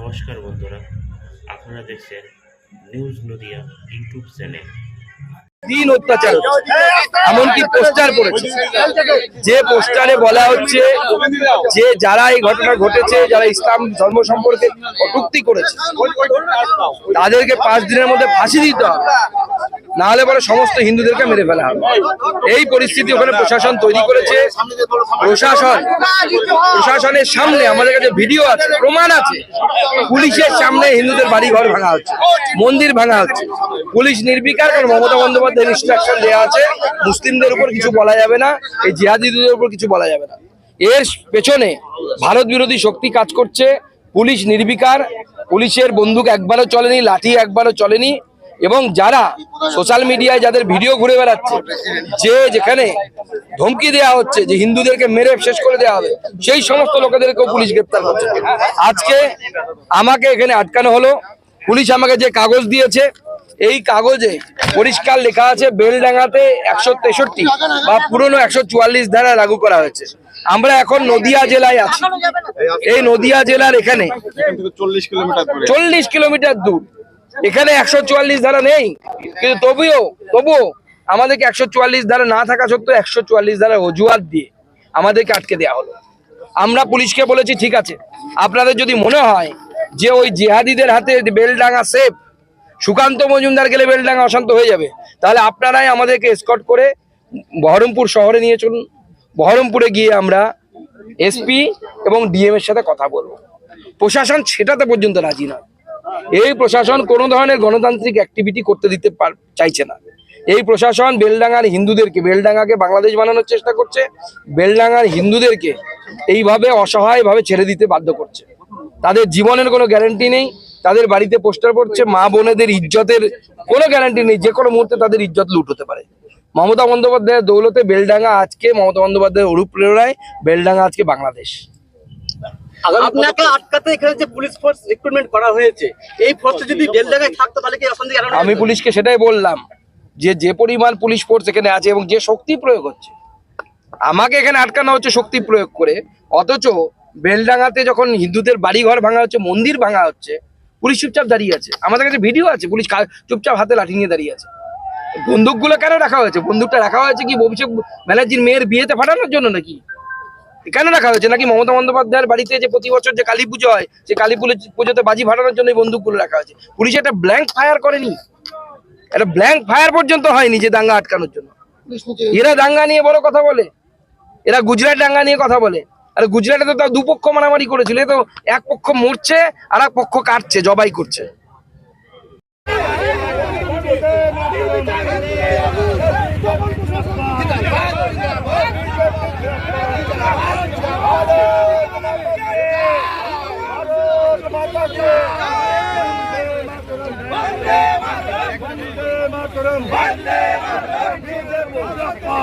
নমস্কার বন্ধুরা, আপনারা দেখছেন নিউজ নদিয়া ইউটিউব চ্যানেল দিন অত্যাচার। এমনকি পোস্টার পড়েছে যে পোস্টারে বলা হচ্ছে যে যারা এই ঘটনা ঘটেছে, যারা ইসলাম ধর্ম সম্পর্কে করেছে, তাদেরকে পাঁচ দিনের মধ্যে ফাঁসি দিতে হবে না হলে পরে সমস্ত হিন্দুদেরকে মেরে ফেলা হবে। এই পরিস্থিতি ওখানে প্রশাসন তৈরি করেছে। প্রশাসন, প্রশাসনের সামনে আমাদের কাছে ভিডিও আছে, প্রমাণ আছে। পুলিশের সামনে হিন্দুদের বাড়ি ঘর ভাঙা হচ্ছে, মন্দির ভাঙা হচ্ছে। পুলিশ নির্বিকার, কারণ মমতা বন্দ্যোপাধ্যায়ের ইনস্ট্রাকশন দেওয়া আছে। মুসলিমদের উপর কিছু বলা যাবে না, এই জিহাদিদের উপর কিছু বলা যাবে না। এর পেছনে ভারত বিরোধী শক্তি কাজ করছে। পুলিশ নির্বিকার, পুলিশের বন্দুক একবারও চলেনি, লাঠি একবারও চলেনি। এবং যারা সোশ্যাল মিডিয়ায় যাদের ভিডিও ঘুরে বেড়াচ্ছে যে যেখানে ধমকি দেওয়া হচ্ছে যে হিন্দুদেরকে মেরে শেষ করে দেওয়া হবে সেই সমস্ত লোকেদেরকেও পুলিশ গ্রেপ্তার করছে। আজকে আমাকে এখানে আটকানো হলো। পুলিশ আমাকে যে কাগজ দিয়েছে এই কাগজে পরিষ্কার লেখা আছে বেলডাঙ্গাতে একশো তেষট্টি বা পুরনো একশো চুয়াল্লিশ ধারা লাগু করা হয়েছে। আমরা এখন নদিয়া জেলায় আছি। এই নদিয়া জেলার এখানে চল্লিশ কিলোমিটার চল্লিশ কিলোমিটার দূর। এখানে একশো চুয়াল্লিশ ধারা নেই। কিন্তু তবুও তবুও আমাদেরকে একশো চুয়াল্লিশ ধারা না থাকা সত্ত্বেও একশো চুয়াল্লিশ ধারা অজুহাত দিয়ে আমাদেরকে আটকে দেওয়া হলো। আমরা পুলিশকে বলেছি, ঠিক আছে, আপনাদের যদি মনে হয় যে ওই জেহাদিদের হাতে বেলডাঙ্গা সেফ, সুকান্ত মজুমদার গেলে বেলডাঙ্গা অশান্ত হয়ে যাবে, তাহলে আপনারাই আমাদেরকে স্কট করে বহরমপুর শহরে নিয়ে চলুন। বহরমপুরে গিয়ে আমরা এসপি এবং ডিএম এর সাথে কথা বলব। প্রশাসন সেটাতে পর্যন্ত রাজি নয়। এই প্রশাসন কোনো ধরনের গণতান্ত্রিক অ্যাক্টিভিটি করতে দিতে চাইছে না। এই প্রশাসন বেলডাঙ্গার হিন্দুদেরকে, বেলডাঙ্গাকে বাংলাদেশ বানানোর চেষ্টা করছে, বেলডাঙ্গার হিন্দুদেরকে এইভাবে অসহায়ভাবে ছেড়ে দিতে বাধ্য করছে। তাদের জীবনের কোনো গ্যারান্টি নেই, তাদের বাড়িতে পোস্টার পড়ছে, মা বোনেদের ইজ্জতের কোনো গ্যারান্টি নেই যে কোনো মুহূর্তে তাদের ইজ্জত লুট হতে পারে। মমতা বন্দ্যোপাধ্যায়ের দৌলতে বেলডাঙ্গা আজকে মমতা বন্দ্যোপাধ্যায়ের অনুপ্রেরণায় বেলডাঙ্গা আজকে বাংলাদেশ। আপনাকে আটকাতে এখানে যে পুলিশ ফোর্স রিক্রুটমেন্ট করা হয়েছে এই ফোর্স যদি বেল জায়গায় থাকতো তাহলে কি আমি পুলিশকে সেটাই বললাম যে যে পরিমাণ পুলিশ ফোর্স এখানে আছে এবং যে শক্তি প্রয়োগ হচ্ছে আমাকে এখানে আটকানো হচ্ছে শক্তি প্রয়োগ করে অথচ বেলডাঙ্গাতে যখন হিন্দুদের বাড়ি ঘর ভাঙা হচ্ছে মন্দির ভাঙা হচ্ছে পুলিশ চুপচাপ দাঁড়িয়ে আছে। আমাদের কাছে ভিডিও আছে পুলিশ চুপচাপ হাতে লাঠি নিয়ে দাঁড়িয়ে আছে। বন্দুকগুলো কেন রাখা হয়েছে? বন্দুকটা রাখা হয়েছে কি অভিষেক ব্যানার্জির মেয়ের বিয়েতে ফাটানোর জন্য নাকি? কেন রাখা হয়েছে? নাকি মমতা বন্দ্যোপাধ্যায়ের বাড়িতে যে প্রতি বছর যে কালী পুজো হয় যে কালী পুজোতে বাজি ফাটানোর জন্য বন্দুকগুলো রাখা হয়েছে। পুলিশ একটা ব্ল্যাঙ্ক ফায়ার করেনি? একটা ব্ল্যাঙ্ক ফায়ার পর্যন্ত হয়নি যে দাঙ্গা আটকানোর জন্য। এরা দাঙ্গা নিয়ে বড় কথা বলে। এরা গুজরাট দাঙ্গা নিয়ে কথা বলে। আর গুজরাটে তো তাও দুপক্ষ মারামারি করেছিল। তো এক পক্ষ মরছে, আর এক পক্ষ কাটছে জবাই করছে।